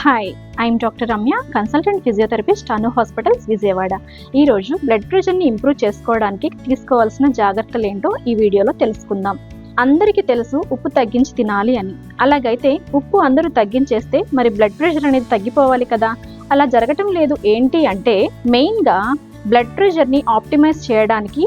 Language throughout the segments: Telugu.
Hi I'm doctor Ramya consultant physiotherapist Anu hospitals Vijayawada ఈరోజు బ్లడ్ ప్రెషర్ని ఇంప్రూవ్ చేసుకోవడానికి తీసుకోవాల్సిన జాగ్రత్తలు ఏంటో ఈ వీడియోలో తెలుసుకుందాం. అందరికీ తెలుసు ఉప్పు తగ్గించి తినాలి అని. అలాగైతే ఉప్పు అందరూ తగ్గించేస్తే మరి బ్లడ్ ప్రెషర్ అనేది తగ్గిపోవాలి కదా? అలా జరగటం లేదు ఏంటి అంటే మెయిన్గా బ్లడ్ ప్రెషర్ని ఆప్టిమైజ్ చేయడానికి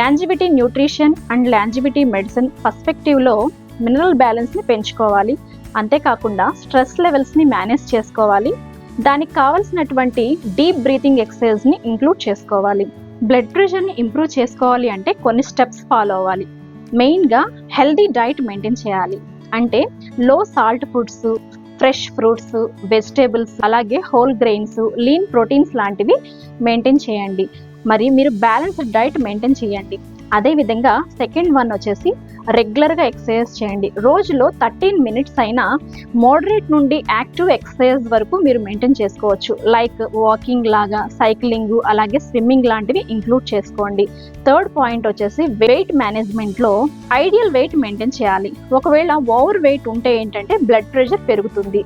longevity nutrition and longevity medicine పర్స్పెక్టివ్లో mineral బ్యాలెన్స్ని పెంచుకోవాలి. అంతేకాకుండా స్ట్రెస్ లెవెల్స్ని మేనేజ్ చేసుకోవాలి. దానికి కావాల్సినటువంటి డీప్ బ్రీతింగ్ ఎక్సర్సైజ్ని ఇంక్లూడ్ చేసుకోవాలి. బ్లడ్ ప్రెషర్ని ఇంప్రూవ్ చేసుకోవాలి అంటే కొన్ని స్టెప్స్ ఫాలో అవ్వాలి. మెయిన్గా హెల్దీ డైట్ మెయింటైన్ చేయాలి. అంటే low salt foods fresh fruits vegetables అలాగే హోల్ గ్రెయిన్స్ లీన్ ప్రోటీన్స్ లాంటివి మెయింటైన్ చేయండి. మరి మీరు బ్యాలెన్స్డ్ డైట్ మెయింటైన్ చేయండి. అదేవిధంగా సెకండ్ వన్ వచ్చేసి రెగ్యులర్గా ఎక్సర్సైజ్ చేయండి. రోజులో థర్టీన్ మినిట్స్ అయినా మోడరేట్ నుండి యాక్టివ్ ఎక్సర్సైజ్ వరకు మీరు మెయింటైన్ చేసుకోవచ్చు. లైక్ వాకింగ్ లాగా సైక్లింగ్ అలాగే స్విమ్మింగ్ లాంటివి ఇంక్లూడ్ చేసుకోండి. థర్డ్ పాయింట్ వచ్చేసి వెయిట్ మేనేజ్మెంట్లో ఐడియల్ వెయిట్ మెయింటైన్ చేయాలి. ఒకవేళ ఓవర్ వెయిట్ ఉంటే ఏంటంటే బ్లడ్ ప్రెషర్ పెరుగుతుంది.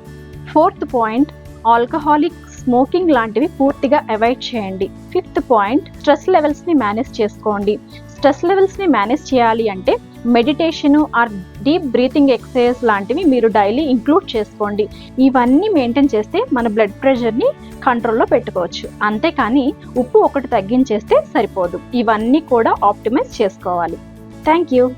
ఫోర్త్ పాయింట్ ఆల్కహాలిక్ స్మోకింగ్ లాంటివి పూర్తిగా అవాయిడ్ చేయండి. ఫిఫ్త్ పాయింట్ స్ట్రెస్ లెవెల్స్ని మేనేజ్ చేసుకోండి. స్ట్రెస్ లెవెల్స్ని మేనేజ్ చేయాలి అంటే meditation or deep breathing exercise లాంటివి మీరు డైలీ ఇంక్లూడ్ చేసుకోండి. ఇవన్నీ మెయింటైన్ చేస్తే మన బ్లడ్ ప్రెషర్ని కంట్రోల్లో పెట్టుకోవచ్చు. అంతేకాని ఉప్పు ఒకటి తగ్గించేస్తే సరిపోదు. ఇవన్నీ కూడా ఆప్టిమైజ్ చేసుకోవాలి. Thank you.